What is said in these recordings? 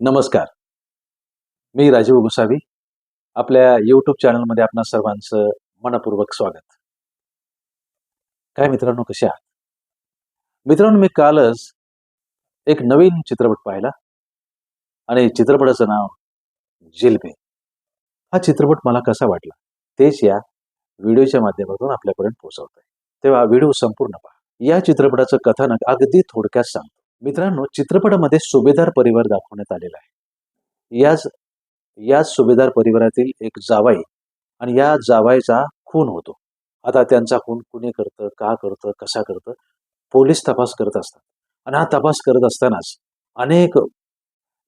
नमस्कार. मी राजीव गोसावी. आपल्या यूट्यूब चॅनलमध्ये आपणा सर्वांचं मनपूर्वक स्वागत. काय मित्रांनो कसे आहात? मित्रांनो मी कालच एक नवीन चित्रपट पाहिला आणि चित्रपटाचं नाव जिलबे. हा चित्रपट मला कसा वाटला? तेच या व्हिडिओच्या माध्यमातून आपल्यापर्यंत पोहोचवत आहे तेव्हा व्हिडिओ संपूर्ण पहा. या चित्रपटाचं कथानक अगदी थोडक्यात सांगतो. मित्रांनो चित्रपटामध्ये सुभेदार परिवार दाखवण्यात आलेला आहे. याच याच सुभेदार परिवारातील एक जावाई आणि या जावाईचा खून होतो. आता त्यांचा खून कुणी करतं का करतं कसा करतं पोलीस तपास करत असतात. आणि हा तपास करत असतानाच अनेक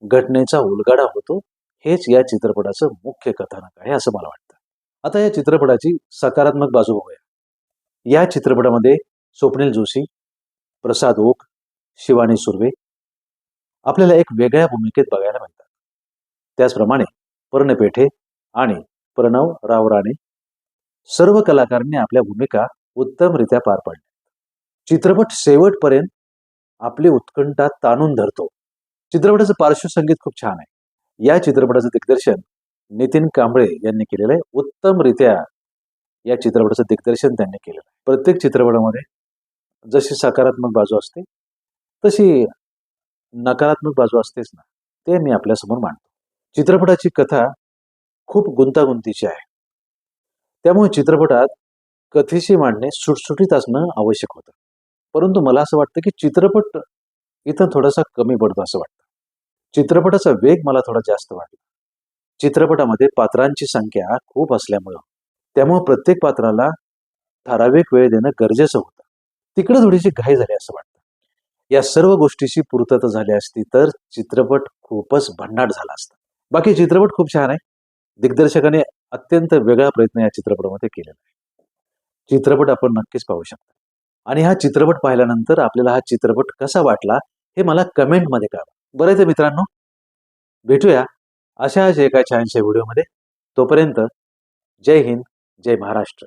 घटनेचा उलगाडा होतो. हेच या चित्रपटाचं मुख्य कथानक आहे असं मला वाटतं. आता या चित्रपटाची सकारात्मक बाजू बघूया. या चित्रपटामध्ये स्वप्नील जोशी प्रसाद ओक शिवानी सुर्वे आपल्याला एक वेगळ्या भूमिकेत बघायला मिळतात. त्याचप्रमाणे पर्ण पेठे आणि प्रणव राव राणे सर्व कलाकारांनी आपल्या भूमिका उत्तमरित्या पार पाडल्या. चित्रपट शेवटपर्यंत आपली उत्कंठा ताणून धरतो. चित्रपटाचं पार्श्वसंगीत खूप छान आहे. या चित्रपटाचं दिग्दर्शन नितीन कांबळे यांनी केलेलं आहे. उत्तमरित्या या चित्रपटाचं दिग्दर्शन त्यांनी केलेलं आहे. प्रत्येक चित्रपटामध्ये जशी सकारात्मक बाजू असते तशी नकारात्मक बाजू असतेच ना. ते मी आपल्यासमोर मांडतो. चित्रपटाची कथा खूप गुंतागुंतीची आहे. त्यामुळे चित्रपटात कथेशी मांडणे सुटसुटीत असणं आवश्यक होतं. परंतु मला असं वाटतं की चित्रपट इथं थोडासा कमी पडतो असं वाटतं. चित्रपटाचा वेग मला थोडा जास्त वाटला चित्रपटामध्ये पात्रांची संख्या खूप असल्यामुळं. त्यामुळं प्रत्येक पात्राला ठराविक वेळ देणं गरजेचं होतं. तिकडे थोडीशी घाई झाली असं वाटतं. या सर्व गोष्टीची पूर्तता झाली असती तर चित्रपट खूपच भन्नाट झाला असता. बाकी चित्रपट खूप छान आहे. दिग्दर्शकाने अत्यंत वेगळा प्रयत्न या चित्रपटामध्ये केलेला आहे. चित्रपट आपण नक्कीच पाहू शकता. आणि हा चित्रपट पाहिल्यानंतर आपल्याला हा चित्रपट कसा वाटला हे मला कमेंटमध्ये कळवा. बरं ते मित्रांनो भेटूया अशाच एका छानशा व्हिडिओमध्ये. तोपर्यंत जय हिंद जय महाराष्ट्र.